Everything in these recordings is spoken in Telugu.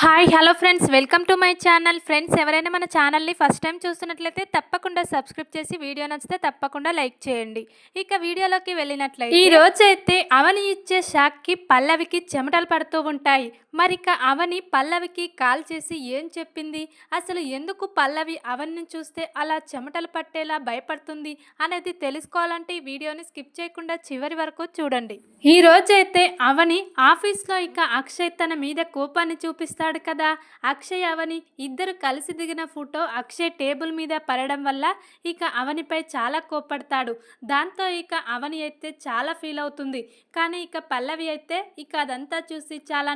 Hi hello friends welcome to my channel friends ఎవరైనా మన ఛానల్ని ఫస్ట్ టైం చూస్తున్నట్లయితే తప్పకుండా సబ్స్క్రైబ్ చేసి వీడియో నచ్చితే తప్పకుండా లైక్ చేయండి. ఇక వీడియోలోకి వెళ్ళినట్లయితే ఈ రోజైతే అవని ఇచ్చే షాక్కి పల్లవికి చెమటలు పడుతూ ఉంటాయి. మరి ఇక అవని పల్లవికి కాల్ చేసి ఏం చెప్పింది? అసలు ఎందుకు పల్లవి అవన్ని చూస్తే అలా చెమటలు పట్టేలా భయపడుతుంది అనేది తెలుసుకోవాలంటే ఈ వీడియోని స్కిప్ చేయకుండా చివరి వరకు చూడండి. ఈ రోజైతే అవని ఆఫీస్లో ఇక అక్షయ్ తన మీద కోపాన్ని చూపిస్తాడు కదా. అక్షయ్ అవని ఇద్దరు కలిసి దిగిన ఫోటో అక్షయ్ టేబుల్ మీద పడడం వల్ల ఇక అవనిపై చాలా కోపడతాడు దాంతో ఇక అవని అయితే చాలా ఫీల్ అవుతుంది. కానీ ఇక పల్లవి అయితే ఇక అదంతా చూసి చాలా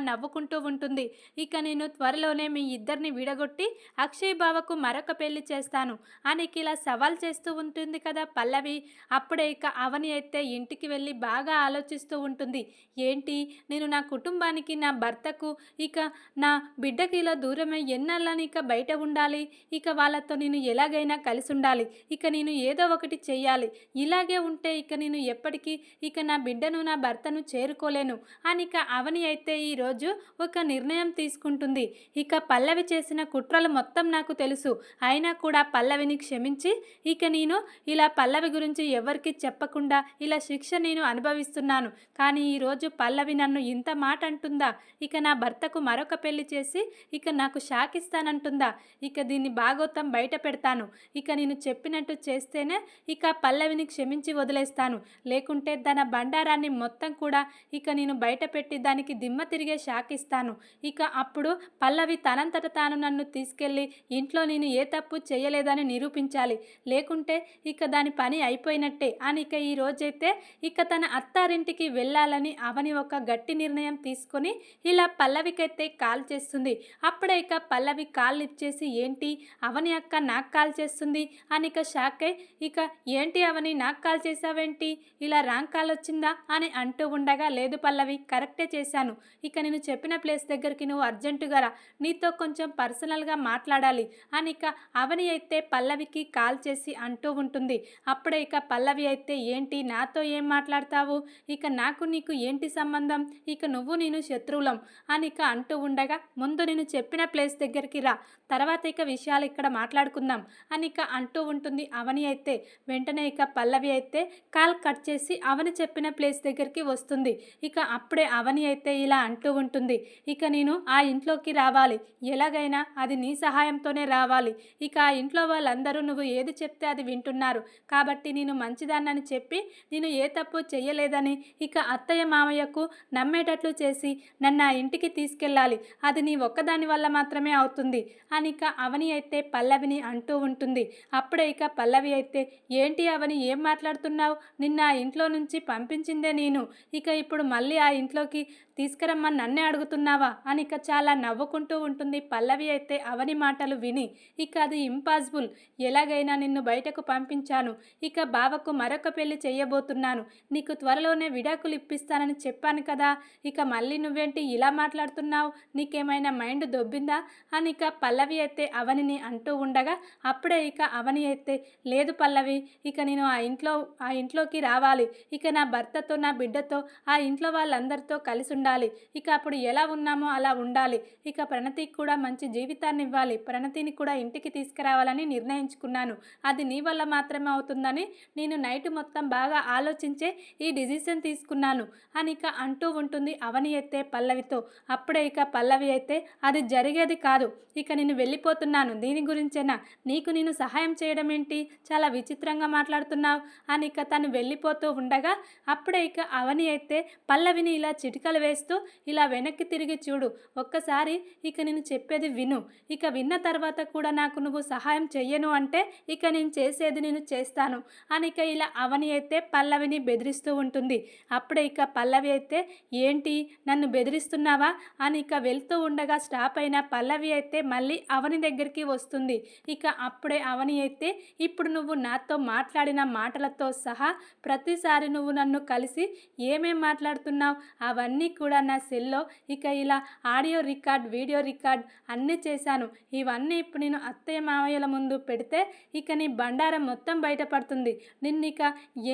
అనుకుంటూ ఉంటుంది. ఇక నేను త్వరలోనే మీ ఇద్దరిని విడగొట్టి అక్షయ్ బావకు మరొక పెళ్ళి చేస్తాను. అని ఇలా సవాల్ చేస్తూ ఉంటుంది కదా పల్లవి. అప్పుడే ఇక అవని అయితే ఇంటికి వెళ్ళి బాగా ఆలోచిస్తూ ఉంటుంది. ఏంటి? నేను నా కుటుంబానికి నా భర్తకు ఇక నా బిడ్డకి ఇలా దూరమై ఎన్నాళ్ళని ఇక బయట ఉండాలి? ఇక వాళ్ళతో నేను ఎలాగైనా కలిసి ఉండాలి. ఇక నేను ఏదో ఒకటి చెయ్యాలి. ఇలాగే ఉంటే ఇక నేను ఎప్పటికీ ఇక నా బిడ్డను నా భర్తను చేరుకోలేను. అని ఇక అవని అయితే ఈరోజు ఒక నిర్ణయం తీసుకుంటుంది. ఇక పల్లవి చేసిన కుట్రలు మొత్తం నాకు తెలుసు. అయినా కూడా పల్లవిని క్షమించి ఇక నేను ఇలా పల్లవి గురించి ఎవరికి చెప్పకుండా ఇలా శిక్ష నేను అనుభవిస్తున్నాను. కానీ ఈరోజు పల్లవి నన్ను ఇంత మాట అంటుందా? ఇక నా భర్తకు మరొక పెళ్ళి చేసి ఇక నాకు షాక్ ఇస్తానంటుందా? ఇక దీన్ని భాగోతం బయట పెడతాను. ఇక నేను చెప్పినట్టు చేస్తేనే ఇక పల్లవిని క్షమించి వదిలేస్తాను. లేకుంటే తన బండారాన్ని మొత్తం కూడా ఇక నేను బయట పెట్టి దానికి దిమ్మ తిరిగే షాక్ ఇస్తాను ఇక అప్పుడు పల్లవి తనంతట తాను నన్ను తీసుకెళ్ళి ఇంట్లో నేను ఏ తప్పు చేయలేదని నిరూపించాలి. లేకుంటే ఇక దాని పని అయిపోయినట్టే అని ఇక ఈ రోజైతే ఇక తన అత్తారింటికి వెళ్ళాలని అవని ఒక గట్టి నిర్ణయం తీసుకొని ఇలా పల్లవికైతే కాల్ చేస్తుంది. అప్పుడే ఇక పల్లవి కాల్ లిఫ్ట్ చేసి ఏంటి? అవని అక్క నాకు కాల్ చేస్తుంది. అని ఇక షాక్ అయి ఇక ఏంటి అవని? నాకు కాల్ చేసావేంటి ఇలా రాంగ్ కాల్ వచ్చిందా? అని అంటూ ఉండగా లేదు పల్లవి కరెక్టే చేశాను. ఇక నేను చెప్పిన చెప్పిన ప్లేస్ దగ్గరికి నువ్వు అర్జెంటుగా రా. నీతో కొంచెం పర్సనల్గా మాట్లాడాలి. అని ఇక అవని అయితే పల్లవికి కాల్ చేసి అంటూ ఉంటుంది. అప్పుడే ఇక పల్లవి అయితే ఏంటి? నాతో ఏం మాట్లాడతావు? ఇక నాకు నీకు ఏంటి సంబంధం? ఇక నువ్వు నేను శత్రువులం. అని ఇక అంటూ ఉండగా ముందు నేను చెప్పిన ప్లేస్ దగ్గరికి రా. తర్వాత ఇక విషయాలు ఇక్కడ మాట్లాడుకుందాం. అని ఇక అంటూ ఉంటుంది అవని అయితే. వెంటనే ఇక పల్లవి అయితే కాల్ కట్ చేసి అవని చెప్పిన ప్లేస్ దగ్గరికి వస్తుంది. ఇక అప్పుడే అవని అయితే ఇలా అంటూ ఉంటుంది. ఇక నేను ఆ ఇంట్లోకి రావాలి. ఎలాగైనా అది నీ సహాయంతోనే రావాలి. ఇక ఆ ఇంట్లో వాళ్ళందరూ నువ్వు ఏది చెప్తే అది వింటున్నారు. కాబట్టి నేను మంచిదాన్నని చెప్పి నేను ఏ తప్పు చెయ్యలేదని ఇక అత్తయ్య మామయ్యకు నమ్మేటట్లు చేసి నన్ను ఆ ఇంటికి తీసుకెళ్ళాలి. అది నీ ఒక్కదాని వల్ల మాత్రమే అవుతుంది. అని ఇక అవని అయితే పల్లవిని అంటూ ఉంటుంది. అప్పుడే ఇక పల్లవి అయితే ఏంటి అవని ఏం మాట్లాడుతున్నావు? నిన్న ఆ ఇంట్లో నుంచి పంపించిందే నేను. ఇక ఇప్పుడు మళ్ళీ ఆ ఇంట్లోకి తీసుకురమ్మని నన్నే అడుగుతున్నావా? అని ఇక చాలా నవ్వుకుంటూ ఉంటుంది. పల్లవి అయితే అవని మాటలు విని ఇక అది ఇంపాసిబుల్ ఎలాగైనా నిన్ను బయటకు పంపించాను. ఇక బావకు మరొక పెళ్ళి చేయబోతున్నాను. నీకు త్వరలోనే విడాకులు ఇప్పిస్తానని చెప్పాను కదా. ఇక మళ్ళీ నువ్వేంటి ఇలా మాట్లాడుతున్నావు? నీకేమైనా మైండ్ దొబ్బిందా? అని ఇక పల్లవి అయితే అవనిని అంటూ ఉండగా అప్పుడే ఇక అవని అయితే లేదు పల్లవి ఇక నేను ఆ ఇంట్లో ఆ ఇంట్లోకి రావాలి. ఇక నా భర్తతో నా బిడ్డతో ఆ ఇంట్లో వాళ్ళందరితో కలిసి ఉండాలి. ఇక అప్పుడు ఎలా ఉన్నామో అలా ఉండాలి. ఇక ప్రణతికి కూడా మంచి జీవితాన్ని ఇవ్వాలి. ప్రణతిని కూడా ఇంటికి తీసుకురావాలని నిర్ణయించుకున్నాను. అది నీ వల్ల మాత్రమే అవుతుందని నేను నైట్ మొత్తం బాగా ఆలోచించే ఈ డిసిషన్ తీసుకున్నాను. అని ఇక అంటూ ఉంటుంది అవని అయితే పల్లవితో. అప్పుడే ఇక పల్లవి అయితే అది జరిగేది కాదు. ఇక నేను వెళ్ళిపోతున్నాను. దీని గురించేనా? నీకు నేను సహాయం చేయడం ఏంటి? చాలా విచిత్రంగా మాట్లాడుతున్నావు. అని ఇక తను వెళ్ళిపోతూ ఉండగా అప్పుడే ఇక అవని అయితే పల్లవిని ఇలా చిటికలు వేస్తూ ఇలా వెనక్కి తిరిగి చూడు. ఒక్కసారి ఇక నేను చెప్పేది విను. ఇక విన్న తర్వాత కూడా నాకు నువ్వు సహాయం చెయ్యను అంటే ఇక నేను చేసేది నేను చేస్తాను అని ఇక ఇలా అవని అయితే పల్లవిని బెదిరిస్తూ ఉంటుంది. అప్పుడే ఇక పల్లవి అయితే ఏంటి? నన్ను బెదిరిస్తున్నావా? అని ఇక వెళ్తూ ఉండగా స్టాప్ అయిన పల్లవి అయితే మళ్ళీ అవని దగ్గరికి వస్తుంది. ఇక అప్పుడే అవని అయితే ఇప్పుడు నువ్వు నాతో మాట్లాడిన మాటలతో సహా ప్రతిసారి నువ్వు నన్ను కలిసి ఏమేం మాట్లాడుతున్నావు? అవన్నీ కూడా నా సెల్లో. ఇక ఇలా ఆడియో రికార్డ్ వీడియో రికార్డ్ అన్నీ చేశాను. ఇవన్నీ ఇప్పుడు నేను అత్తయ్య మామయ్యల ముందు పెడితే ఇక నీ బండారం మొత్తం బయటపడుతుంది నిన్ను ఇక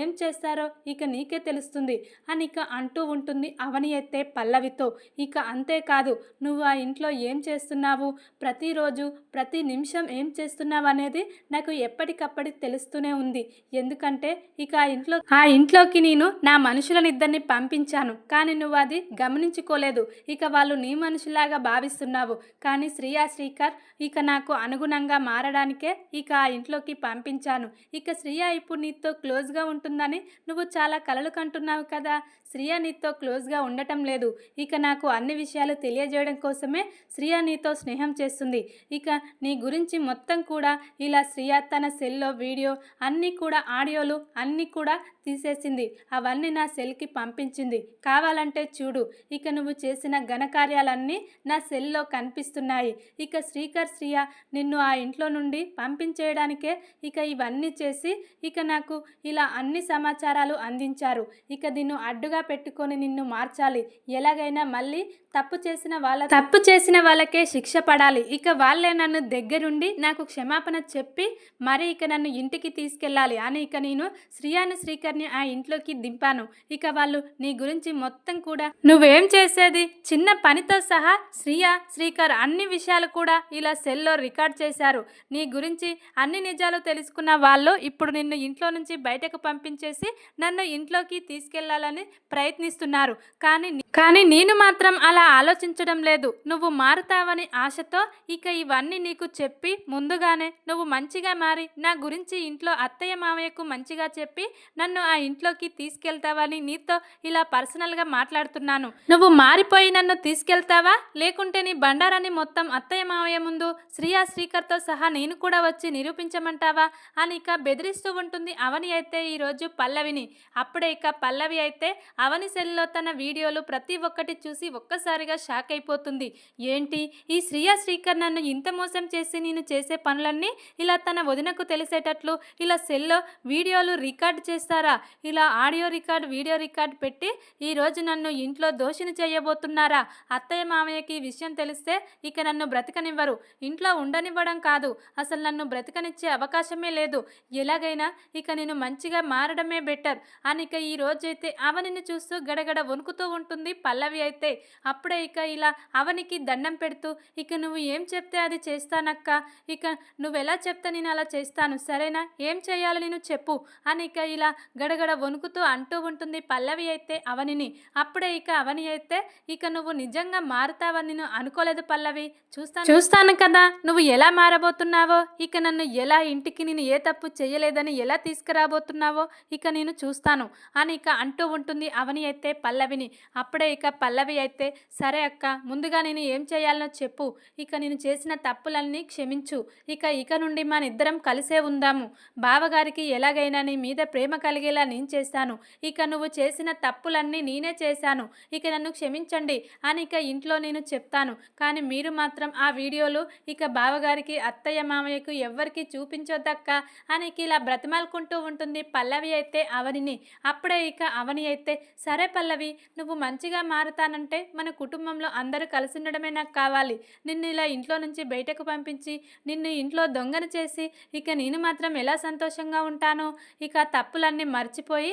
ఏం చేస్తారో ఇక నీకే తెలుస్తుంది. అని ఇక అంటూ ఉంటుంది అవని ఎత్తే పల్లవితో. ఇక అంతేకాదు నువ్వు ఆ ఇంట్లో ఏం చేస్తున్నావు? ప్రతిరోజు ప్రతి నిమిషం ఏం చేస్తున్నావు అనేది నాకు ఎప్పటికప్పటి తెలుస్తూనే ఉంది. ఎందుకంటే ఇక ఆ ఇంట్లో ఆ ఇంట్లోకి నేను నా మనుషులనిద్దరిని పంపించాను. కానీ నువ్వు అది గమనించుకోలేదు. ఇక వాళ్ళు నీ మనుషులాగా భావిస్తున్నావు. కానీ శ్రీయా శ్రీకర్ ఇక నాకు అనుగుణంగా మారడానికే ఇక ఆ ఇంట్లోకి పంపించాను. ఇక శ్రీయా ఇప్పుడు నీతో క్లోజ్గా ఉంటుందని నువ్వు చాలా కలలు కంటున్నావు కదా. శ్రీయా నీతో క్లోజ్గా ఉండటం లేదు. ఇక నాకు అన్ని విషయాలు తెలియజేయడం కోసమే శ్రీయా నీతో స్నేహం చేస్తుంది. ఇక నీ గురించి మొత్తం కూడా ఇలా శ్రీయా తన సెల్లో వీడియో అన్నీ కూడా ఆడియోలు అన్నీ కూడా తీసేసింది. అవన్నీ నా సెల్కి పంపించింది. కావాలంటే చూడు. ఇక నువ్వు చేసిన ఘనకార్యాలన్నీ నా సెల్లో కనిపిస్తున్నాయి. ఇక శ్రీకర్ శ్రియ నిన్ను ఆ ఇంట్లో నుండి పంపించేయడానికే ఇక ఇవన్నీ చేసి ఇక నాకు ఇలా అన్ని సమాచారాలు అందించారు. ఇక నిన్ను అడ్డుగా పెట్టుకొని నిన్ను మార్చాలి. ఎలాగైనా మళ్ళీ తప్పు చేసిన వాళ్ళ తప్పు చేసిన వాళ్ళకే శిక్ష పడాలి. ఇక వాళ్ళే నన్ను దగ్గరుండి నాకు క్షమాపణ చెప్పి మరి ఇక నన్ను ఇంటికి తీసుకెళ్ళాలి అని ఇక నేను శ్రీయాను శ్రీకర్ని ఆ ఇంట్లోకి దింపాను. ఇక వాళ్ళు నీ గురించి మొత్తం కూడా నువ్వేం చేసేది? చిన్న పనితో సహా శ్రీయ శ్రీకర్ అన్ని విషయాలు కూడా ఇలా సెల్లో రికార్డ్ చేశారు. నీ గురించి అన్ని నిజాలు తెలుసుకున్న వాళ్ళు ఇప్పుడు నిన్ను ఇంట్లో నుంచి బయటకు పంపించేసి నన్ను ఇంట్లోకి తీసుకెళ్ళాలని ప్రయత్నిస్తున్నారు. కానీ కానీ నేను మాత్రం అలా ఆలోచించడం లేదు. నువ్వు మారుతావని ఆశతో ఇక ఇవన్నీ నీకు చెప్పి ముందుగానే నువ్వు మంచిగా మారి నా గురించి ఇంట్లో అత్తయ్య మామయ్యకు మంచిగా చెప్పి నన్ను ఆ ఇంట్లోకి తీసుకెళ్తావని నీతో ఇలా పర్సనల్గా మాట్లాడుతున్నాను. నువ్వు మారిపోయి నన్ను తీసుకెళ్తావా? లేకుంటే నీ బండారాన్ని మొత్తం అత్తయ్య మామయ్య ముందు శ్రీయా శ్రీకర్తో సహా నేను కూడా వచ్చి నిరూపించమంటావా? అని ఇక బెదిరిస్తూ ఉంటుంది అవని అయితే ఈరోజు పల్లవిని. అప్పుడే ఇక పల్లవి అయితే అవని సెల్లో తన వీడియోలు ప్రతి ప్రతి ఒక్కటి చూసి ఒక్కసారిగా షాక్ అయిపోతుంది. ఏంటి? ఈ శ్రీయా శ్రీకర్ నన్ను ఇంత మోసం చేసి నేను చేసే పనులన్నీ ఇలా తన వదినకు తెలిసేటట్లు ఇలా సెల్లో వీడియోలు రికార్డ్ చేస్తారా? ఇలా ఆడియో రికార్డ్ వీడియో రికార్డ్ పెట్టి ఈరోజు నన్ను ఇంట్లో దోషిని చేయబోతున్నారా? అత్తయ్య మామయ్యకి ఈ విషయం తెలిస్తే ఇక నన్ను బ్రతకనివ్వరు. ఇంట్లో ఉండనివ్వడం కాదు. అసలు నన్ను బ్రతకనిచ్చే అవకాశమే లేదు. ఎలాగైనా ఇక నేను మంచిగా మారడమే బెటర్ అని ఇక ఈ రోజైతే అవనిని చూస్తూ గడగడ వణుకుతూ ఉంటుంది పల్లవి అయితే అప్పుడే ఇక ఇలా అవనికి దండం పెడుతూ ఇక నువ్వు ఏం చెప్తే అది చేస్తానక్క. ఇక నువ్వు ఎలా చెప్తే నేను అలా చేస్తాను. సరేనా? ఏం చేయాలో నేను చెప్పు అని ఇక ఇలా గడగడ వణుకుతూ అంటూ ఉంటుంది పల్లవి అయితే అవనిని. అప్పుడే ఇక అవని అయితే ఇక నువ్వు నిజంగా మారుతావని నేను అనుకోలేదు పల్లవి. చూస్తాను. చూస్తాను కదా. నువ్వు ఎలా మారబోతున్నావో? ఇక నన్ను ఎలా ఇంటికి నేను ఏ తప్పు చేయలేదని ఎలా తీసుకురాబోతున్నావో? ఇక నేను చూస్తాను అని ఇక అంటూ ఉంటుంది అవని అయితే పల్లవిని. అప్పుడే అప్పుడే ఇక పల్లవి అయితే సరే అక్క ముందుగా నేను ఏం చేయాలనో చెప్పు. ఇక నేను చేసిన తప్పులన్నీ క్షమించు. ఇక ఇక నుండి మన ఇద్దరం కలిసే ఉందాము. బావగారికి ఎలాగైనా నీ మీద ప్రేమ కలిగేలా నేను చేశాను ఇక నువ్వు చేసిన తప్పులన్నీ నేనే చేశాను. ఇక నన్ను క్షమించండి అని ఇక ఇంట్లో నేను చెప్తాను. కానీ మీరు మాత్రం ఆ వీడియోలు ఇక బావగారికి అత్తయ్య మామయ్యకు ఎవ్వరికి చూపించొద్దక్క అని ఇక ఇలా బ్రతిమాలుకుంటూ ఉంటుంది పల్లవి అయితే అవనిని. అప్పుడే ఇక అవని అయితే సరే పల్లవి నువ్వు మంచి మంచిగా మారుతానంటే మన కుటుంబంలో అందరూ కలిసి ఉండడమే నాకు కావాలి. నిన్ను ఇలా ఇంట్లో నుంచి బయటకు పంపించి నిన్ను ఇంట్లో దొంగను చేసి ఇక నేను మాత్రం ఎలా సంతోషంగా ఉంటాను ఇక తప్పులన్నీ మర్చిపోయి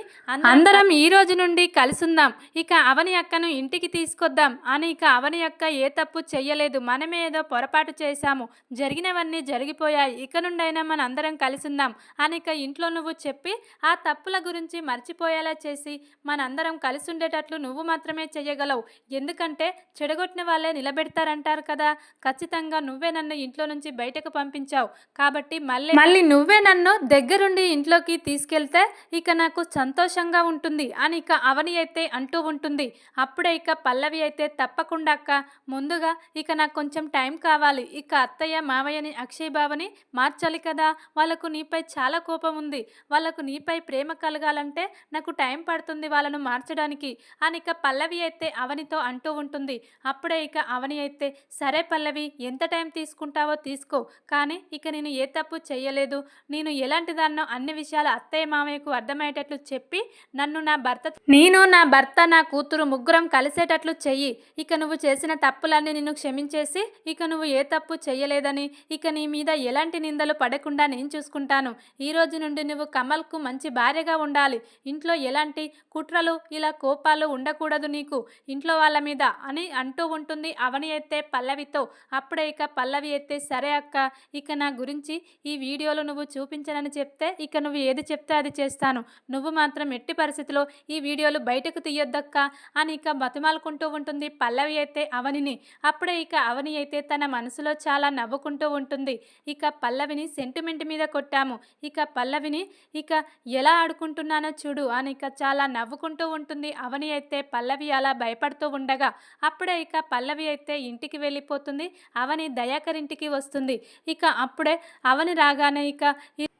అందరం ఈ రోజు నుండి కలిసుందాం. ఇక అవని అక్కను ఇంటికి తీసుకొద్దాం. అని ఇక అవని అక్క ఏ తప్పు చెయ్యలేదు. మనమే ఏదో పొరపాటు చేశాము. జరిగినవన్నీ జరిగిపోయాయి. ఇక నుండైనా మన అందరం కలిసిందాం. అని ఇక ఇంట్లో నువ్వు చెప్పి ఆ తప్పుల గురించి మర్చిపోయేలా చేసి మనందరం కలిసి ఉండేటట్లు నువ్వు మాత్రమే చేయగలవు ఎందుకంటే చెడగొట్టిన వాళ్ళే నిలబెడతారంటారు కదా. ఖచ్చితంగా నువ్వే నన్ను ఇంట్లో నుంచి బయటకు పంపించావు. కాబట్టి మళ్ళీ మళ్ళీ నువ్వే నన్ను దగ్గరుండి ఇంట్లోకి తీసుకెళ్తే ఇక నాకు సంతోషంగా ఉంటుంది అని ఇక అవని అయితే అంటూ ఉంటుంది. అప్పుడే ఇక పల్లవి అయితే తప్పకుండా అక్క ముందుగా ఇక నాకు కొంచెం టైం కావాలి. ఇక అత్తయ్య మావయ్యని అక్షయ్ బావని మార్చాలి కదా. వాళ్ళకు నీపై చాలా కోపం ఉంది. వాళ్ళకు నీపై ప్రేమ కలగాలంటే నాకు టైం పడుతుంది వాళ్ళను మార్చడానికి అని ఇక పల్లవి పల్లవి అయితే అవనితో అంటూ ఉంటుంది. అప్పుడే ఇక అవని అయితే సరే పల్లవి ఎంత టైం తీసుకుంటావో తీసుకో. కానీ ఇక నేను ఏ తప్పు చేయలేదు నేను ఎలాంటి దాన్నో అన్ని విషయాలు అత్తయ్య మామయ్యకు అర్థమయ్యేటట్లు చెప్పి నన్ను నా భర్త నేను నా భర్త నా కూతురు ముగ్గురం కలిసేటట్లు చెయ్యి. ఇక నువ్వు చేసిన తప్పులన్నీ నిన్ను క్షమించేసి ఇక నువ్వు ఏ తప్పు చేయలేదని ఇక నీ మీద ఎలాంటి నిందలు పడకుండా నేను చూసుకుంటాను. ఈ రోజు నుండి నువ్వు కమల్కు మంచి భార్యగా ఉండాలి. ఇంట్లో ఎలాంటి కుట్రలు ఇలా కోపాలు ఉండకూడదు నీ నీకు ఇంట్లో వాళ్ళ మీద అని అంటూ ఉంటుంది. అవని అయితే పల్లవితో అప్పుడే ఇక పల్లవి అయితే సరే అక్క ఇక నా గురించి ఈ వీడియోలో నువ్వు చూపించనని చెప్తే ఇక నువ్వు ఏది చెప్తే అది చేస్తాను. నువ్వు మాత్రం ఎట్టి పరిస్థితిలో ఈ వీడియోలు బయటకు తీయొద్దక్క అని ఇక బతిమాలుకుంటూ ఉంటుంది పల్లవి అయితే అవనిని. అప్పుడే ఇక అవని అయితే తన మనసులో చాలా నవ్వుకుంటూ ఉంటుంది. ఇక పల్లవిని సెంటిమెంట్ మీద కొట్టాము. ఇక పల్లవిని ఇక ఎలా ఆడుకుంటున్నానో చూడు అని ఇక చాలా నవ్వుకుంటూ ఉంటుంది. అవని అయితే పల్లవి అలా భయపడుతూ ఉండగా అప్పుడే ఇక పల్లవి అయితే ఇంటికి వెళ్ళిపోతుంది. అవని దయాకర్ ఇంటికి వస్తుంది. ఇక అప్పుడే అవని రాగానే ఇక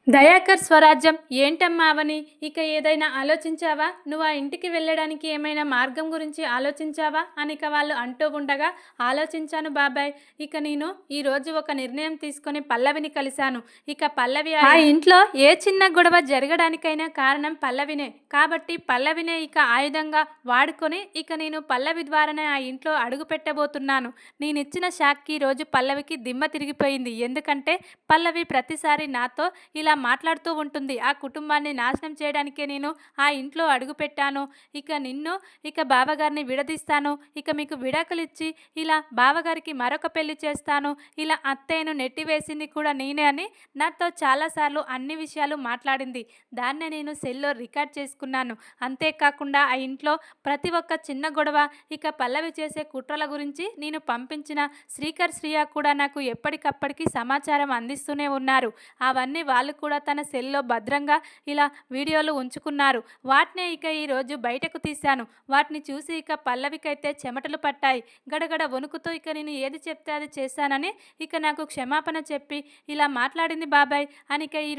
దయాకర్ స్వరాజ్యం ఏంటమ్మా అవని? ఇక ఏదైనా ఆలోచించావా? నువ్వు ఆ ఇంటికి వెళ్ళడానికి ఏమైనా మార్గం గురించి ఆలోచించావా? అని ఇక వాళ్ళు అంటూ ఉండగా ఆలోచించాను బాబాయ్. ఇక నేను ఈరోజు ఒక నిర్ణయం తీసుకొని పల్లవిని కలిశాను. ఇక పల్లవి ఆ ఇంట్లో ఏ చిన్న గొడవ జరగడానికైనా కారణం పల్లవినే. కాబట్టి పల్లవినే ఇక ఆయుధంగా వాడుకొని ఇక నేను పల్లవి ద్వారానే ఆ ఇంట్లో అడుగు పెట్టబోతున్నాను. నేను ఇచ్చిన షాక్కి రోజు పల్లవికి దిమ్మ తిరిగిపోయింది. ఎందుకంటే పల్లవి ప్రతిసారి నాతో ఇలా మాట్లాడుతూ ఉంటుంది. ఆ కుటుంబాన్ని నాశనం చేయడానికే నేను ఆ ఇంట్లో అడుగుపెట్టాను ఇక నిన్ను ఇక బావగారిని విడదీస్తాను. ఇక మీకు విడాకులు ఇచ్చి ఇలా బావగారికి మరొక పెళ్ళి చేస్తాను. ఇలా అత్తయ్యను నెట్టివేసింది కూడా నేనే అని నాతో చాలాసార్లు అన్ని విషయాలు మాట్లాడింది. దాన్నే నేను సెల్లో రికార్డ్ చేసుకున్నాను. అంతేకాకుండా ఆ ఇంట్లో ప్రతి ఒక్క చిన్న గొడవ ఇక పల్లవి చేసే కుట్రల గురించి నేను పంపించిన శ్రీకర్ శ్రీయ కూడా నాకు ఎప్పటికప్పటికి సమాచారం అందిస్తూనే ఉన్నారు. అవన్నీ వాళ్ళు కూడా తన సెల్లో భద్రంగా ఇలా వీడియోలు ఉంచుకున్నారు. వాటినే ఇక ఈరోజు బయటకు తీశాను. వాటిని చూసి ఇక పల్లవికైతే చెమటలు పట్టాయి. గడగడ వణుకుతో ఇక నేను ఏది చెప్తే అది చేశానని ఇక నాకు క్షమాపణ చెప్పి ఇలా మాట్లాడింది బాబాయ్ అని ఇక ఈ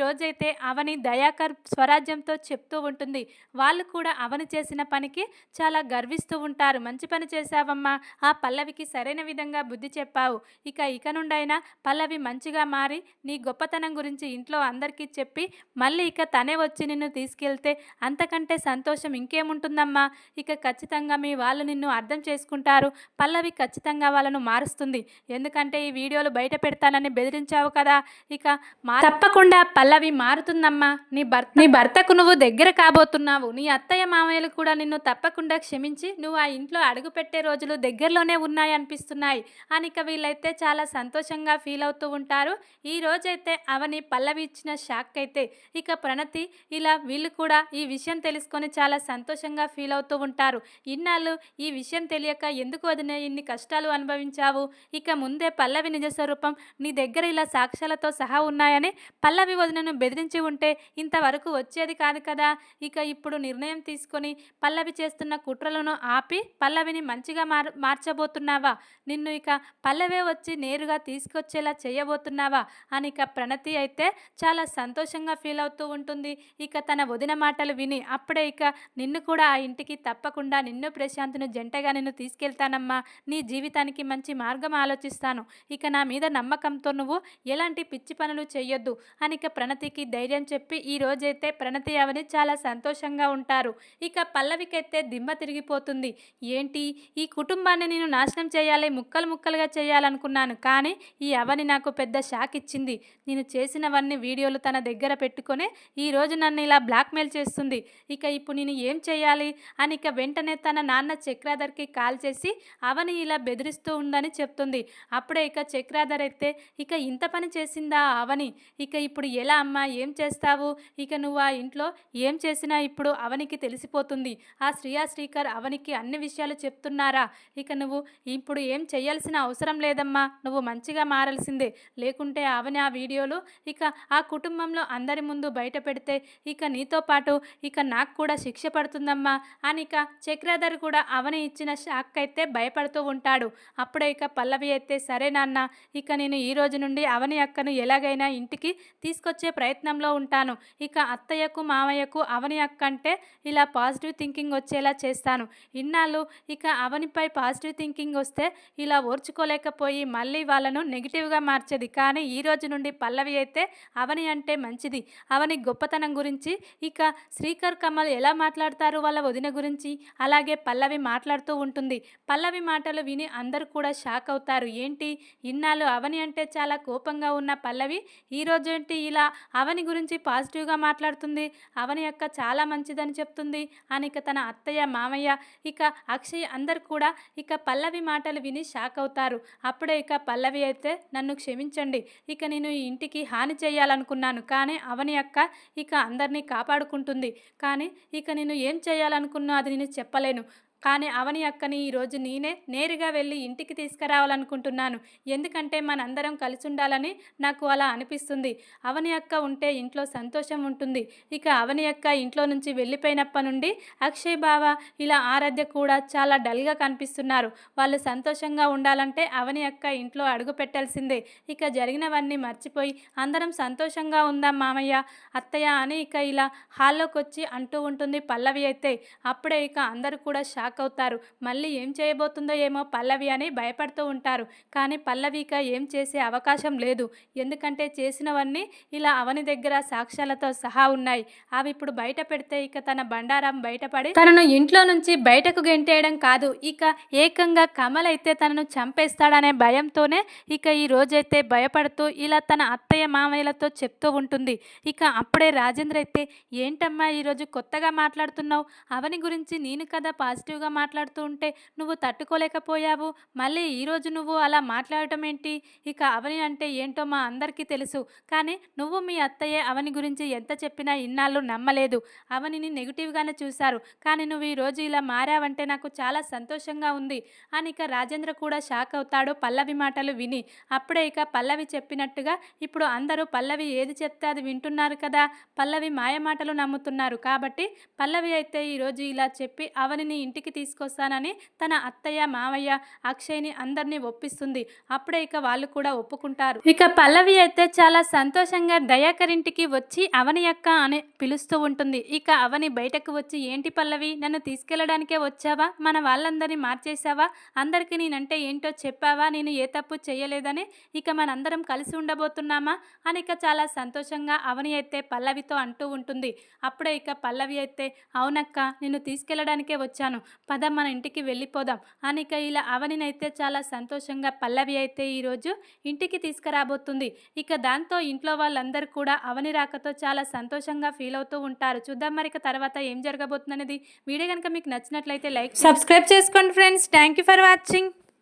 అవని దయాకర్ స్వరాజ్యంతో చెప్తూ ఉంటుంది. వాళ్ళు కూడా అవని చేసిన పనికి చాలా గర్విస్తూ ఉంటారు. మంచి పని చేశావమ్మా. ఆ పల్లవికి సరైన విధంగా బుద్ధి చెప్పావు. ఇక ఇక నుండైనా పల్లవి మంచిగా మారి నీ గొప్పతనం గురించి ఇంట్లో అందరికీ చెప్పి మళ్ళీ ఇక తనే వచ్చి నిన్ను తీసుకెళ్తే అంతకంటే సంతోషం ఇంకేముంటుందమ్మా? ఇక ఖచ్చితంగా మీ వాళ్ళు నిన్ను అర్థం చేసుకుంటారు. పల్లవి ఖచ్చితంగా వాళ్ళను మారుస్తుంది. ఎందుకంటే ఈ వీడియోలు బయట పెడతానని బెదిరించావు కదా. ఇక మా తప్పకుండా పల్లవి మారుతుందమ్మా. నీ భర్త నీ భర్తకు నువ్వు దగ్గర కాబోతున్నావు. నీ అత్తయ్య మామయ్యలు కూడా నిన్ను తప్పకుండా క్షమించి నువ్వు ఆ ఇంట్లో అడుగు పెట్టే రోజులు దగ్గరలోనే ఉన్నాయి అనిపిస్తున్నాయి అని ఇక వీళ్ళైతే చాలా సంతోషంగా ఫీల్ అవుతూ ఉంటారు. ఈ రోజైతే అవని పల్లవి ఇచ్చిన షాక్ అయితే ఇక ప్రణతి ఇలా వీళ్ళు కూడా ఈ విషయం తెలుసుకొని చాలా సంతోషంగా ఫీల్ అవుతూ ఉంటారు. ఇన్నాళ్ళు ఈ విషయం తెలియక ఎందుకు వదిన ఇన్ని కష్టాలు అనుభవించావు? ఇక ముందే పల్లవి నిజ స్వరూపం నీ దగ్గర ఇలా సాక్ష్యాలతో సహా ఉన్నాయని పల్లవి వదినను బెదిరించి ఉంటే ఇంతవరకు వచ్చేది కాదు కదా? ఇక ఇప్పుడు నిర్ణయం తీసుకొని పల్లవి చేస్తున్న కుట్రలను ఆపి పల్లవిని మంచిగా మార్ మార్చబోతున్నావా? నిన్ను ఇక పల్లవే వచ్చి నేరుగా తీసుకొచ్చేలా చేయబోతున్నావా? అని ఇక ప్రణతి అయితే చాలా సంతోషంగా ఫీల్ అవుతూ ఉంటుంది. ఇక తన వదిన మాటలు విని అప్పుడే ఇక నిన్ను కూడా ఆ ఇంటికి తప్పకుండా నిన్ను ప్రశాంత్ను జంటగా నిన్ను తీసుకెళ్తానమ్మా. నీ జీవితానికి మంచి మార్గం ఆలోచిస్తాను. ఇక నా మీద నమ్మకంతో నువ్వు ఎలాంటి పిచ్చి పనులు చేయొద్దు అని ఇక ప్రణతికి ధైర్యం చెప్పి ఈ రోజైతే ప్రణతి అవని చాలా సంతోషంగా ఉంటారు. ఇక పల్లవికైతే దిమ్మ తిరిగిపోతుంది. ఏంటి? ఈ కుటుంబాన్ని నేను నాశనం చేయాలి ముక్కలు ముక్కలుగా చేయాలనుకున్నాను. కానీ ఈ అవని నాకు పెద్ద షాక్ ఇచ్చింది నేను చేసినవన్నీ వీడియోలు తన దగ్గర పెట్టుకొని ఈ రోజు నన్ను ఇలా బ్లాక్మెయిల్ చేస్తుంది. ఇక ఇప్పుడు నేను ఏం చేయాలి? అని ఇక వెంటనే తన నాన్న చక్రాధర్కి కాల్ చేసి అవని ఇలా బెదిరిస్తూ ఉందని చెప్తుంది. అప్పుడే ఇక చక్రాధర్ అయితే ఇక ఇంత పని చేసిందా అవని? ఇక ఇప్పుడు ఎలా అమ్మా? ఏం చేస్తావు? ఇక నువ్వు ఆ ఇంట్లో ఏం చేసినా ఇప్పుడు అవనికి తెలిసిపోతుంది. ఆ శ్రియా శ్రీకర్ అవనికి అన్ని విషయాలు చెప్తున్నారా? ఇక నువ్వు ఇప్పుడు ఏం చేయాల్సిన అవసరం లేదమ్మా. నువ్వు మంచిగా మారాల్సిందే. లేకుంటే అవని ఆ వీడియోలు ఇక ఆ కుటుంబ కుటుంబంలో అందరి ముందు బయట పెడితే ఇక నీతో పాటు ఇక నాకు కూడా శిక్ష పడుతుందమ్మా అని ఇక చక్రధర్ కూడా అవని ఇచ్చిన షాక్ అయితే భయపడుతూ ఉంటాడు. అప్పుడే ఇక పల్లవి అయితే సరే నాన్న ఇక నేను ఈ రోజు నుండి అవని అక్కను ఎలాగైనా ఇంటికి తీసుకొచ్చే ప్రయత్నంలో ఉంటాను. ఇక అత్తయ్యకు మామయ్యకు అవని అక్క అంటే ఇలా పాజిటివ్ థింకింగ్ వచ్చేలా చేస్తాను. ఇన్నాళ్ళు ఇక అవనిపై పాజిటివ్ థింకింగ్ వస్తే ఇలా ఓర్చుకోలేకపోయి మళ్ళీ వాళ్ళను నెగిటివ్గా మార్చేది. కానీ ఈ రోజు నుండి పల్లవి అయితే అవని అంటే మంచిది. అవని గొప్పతనం గురించి ఇక శ్రీకర్ కమల్ ఎలా మాట్లాడతారు వాళ్ళ వదిన గురించి? అలాగే పల్లవి మాట్లాడుతూ ఉంటుంది. పల్లవి మాటలు విని అందరూ కూడా షాక్ అవుతారు. ఏంటి? ఇన్నాళ్ళు అవని అంటే చాలా కోపంగా ఉన్న పల్లవి ఈ రోజు ఏంటి ఇలా అవని గురించి పాజిటివ్గా మాట్లాడుతుంది? అవని యొక్క చాలా మంచిదని చెప్తుంది. అని ఇక తన అత్తయ్య మామయ్య ఇక అక్షయ్ అందరు కూడా ఇక పల్లవి మాటలు విని షాక్ అవుతారు. అప్పుడే ఇక పల్లవి అయితే నన్ను క్షమించండి. ఇక నేను ఈ ఇంటికి హాని చేయాలనుకున్నాను కానీ అవని అక్క ఇక అందరినీ కాపాడుకుంటుంది. కానీ ఇక నేను ఏం చేయాలనుకున్నా అది నేను చెప్పలేను. కానీ అవని అక్కని ఈరోజు నేనే నేరుగా వెళ్ళి ఇంటికి తీసుకురావాలనుకుంటున్నాను. ఎందుకంటే మనందరం కలిసి ఉండాలని నాకు అలా అనిపిస్తుంది. అవని అక్క ఉంటే ఇంట్లో సంతోషం ఉంటుంది. ఇక అవని అక్క ఇంట్లో నుంచి వెళ్ళిపోయినప్పటి నుండి అక్షయ్ బావ ఇలా ఆరాధ్య కూడా చాలా డల్గా కనిపిస్తున్నారు. వాళ్ళు సంతోషంగా ఉండాలంటే అవని అక్క ఇంట్లో అడుగు పెట్టాల్సిందే. ఇక జరిగినవన్నీ మర్చిపోయి అందరం సంతోషంగా ఉందాం మామయ్య అత్తయ్య అని ఇక ఇలా హాల్లోకి వచ్చి అంటూ ఉంటుంది పల్లవి అయితే. అప్పుడే ఇక అందరూ కూడా షా షాక్ అవుతారు మళ్ళీ ఏం చేయబోతుందో ఏమో పల్లవి అని భయపడుతూ ఉంటారు. కానీ పల్లవిక ఏం చేసే అవకాశం లేదు. ఎందుకంటే చేసినవన్నీ ఇలా అవని దగ్గర సాక్ష్యాలతో సహా ఉన్నాయి. అవి ఇప్పుడు బయట పెడితే ఇక తన బండారం బయటపడి తనను ఇంట్లో నుంచి బయటకు గెంటేయడం కాదు. ఇక ఏకంగా కమల్ అయితే తనను చంపేస్తాడనే భయంతోనే ఇక ఈ రోజైతే భయపడుతూ ఇలా తన అత్తయ్య మామయ్యలతో చెప్తూ ఉంటుంది. ఇక అప్పుడే రాజేంద్ర అయితే ఏంటమ్మా ఈరోజు కొత్తగా మాట్లాడుతున్నావు? అవని గురించి నేను కదా పాజిటివ్ నెగిటివ్గా మాట్లాడుతూ ఉంటే నువ్వు తట్టుకోలేకపోయావు. మళ్ళీ ఈరోజు నువ్వు అలా మాట్లాడటం ఏంటి? ఇక అవని అంటే ఏంటో మా అందరికీ తెలుసు. కానీ నువ్వు మీ అత్తయ్య అవని గురించి ఎంత చెప్పినా ఇన్నాళ్ళు నమ్మలేదు. అవనిని నెగిటివ్గానే చూశారు. కానీ నువ్వు ఈరోజు ఇలా మారావంటే నాకు చాలా సంతోషంగా ఉంది. అని ఇక రాజేంద్ర కూడా షాక్ అవుతాడు పల్లవి మాటలు విని. అప్పుడే ఇక పల్లవి చెప్పినట్టుగా ఇప్పుడు అందరూ పల్లవి ఏది చెప్తే అది వింటున్నారు కదా? పల్లవి మాయ మాటలు నమ్ముతున్నారు. కాబట్టి పల్లవి అయితే ఈరోజు ఇలా చెప్పి అవనిని ఇంటికి తీసుకొస్తానని తన అత్తయ్య మావయ్య అక్షయ్ని అందరినీ ఒప్పిస్తుంది. అప్పుడే ఇక వాళ్ళు కూడా ఒప్పుకుంటారు. ఇక పల్లవి అయితే చాలా సంతోషంగా దయాకర్ ఇంటికి వచ్చి అవని అక్క అని పిలుస్తూ ఉంటుంది. ఇక అవని బయటకు వచ్చి ఏంటి పల్లవి నన్ను తీసుకెళ్ళడానికే వచ్చావా? మన వాళ్ళందరినీ మార్చేసావా అందరికీ నేనంటే ఏంటో చెప్పావా? నేను ఏ తప్పు చేయలేదని ఇక మనందరం కలిసి ఉండబోతున్నామా? అని ఇక చాలా సంతోషంగా అవని అయితే పల్లవితో అంటూ ఉంటుంది. అప్పుడే ఇక పల్లవి అయితే అవునక్క నిన్ను తీసుకెళ్ళడానికే వచ్చాను. పద మన ఇంటికి వెళ్ళిపోదాం. అనిక ఇలా అవనినైతే చాలా సంతోషంగా పల్లవి అయితే ఈరోజు ఇంటికి తీసుకురాబోతుంది. ఇక దాంతో ఇంట్లో వాళ్ళందరూ కూడా అవని రాకతో చాలా సంతోషంగా ఫీల్ అవుతూ ఉంటారు. చూద్దాం మరి ఇక తర్వాత ఏం జరగబోతుంది అనేది వీడియో కనుక మీకు నచ్చినట్లయితే లైక్ సబ్స్క్రైబ్ చేసుకోండి friends. Thank you for watching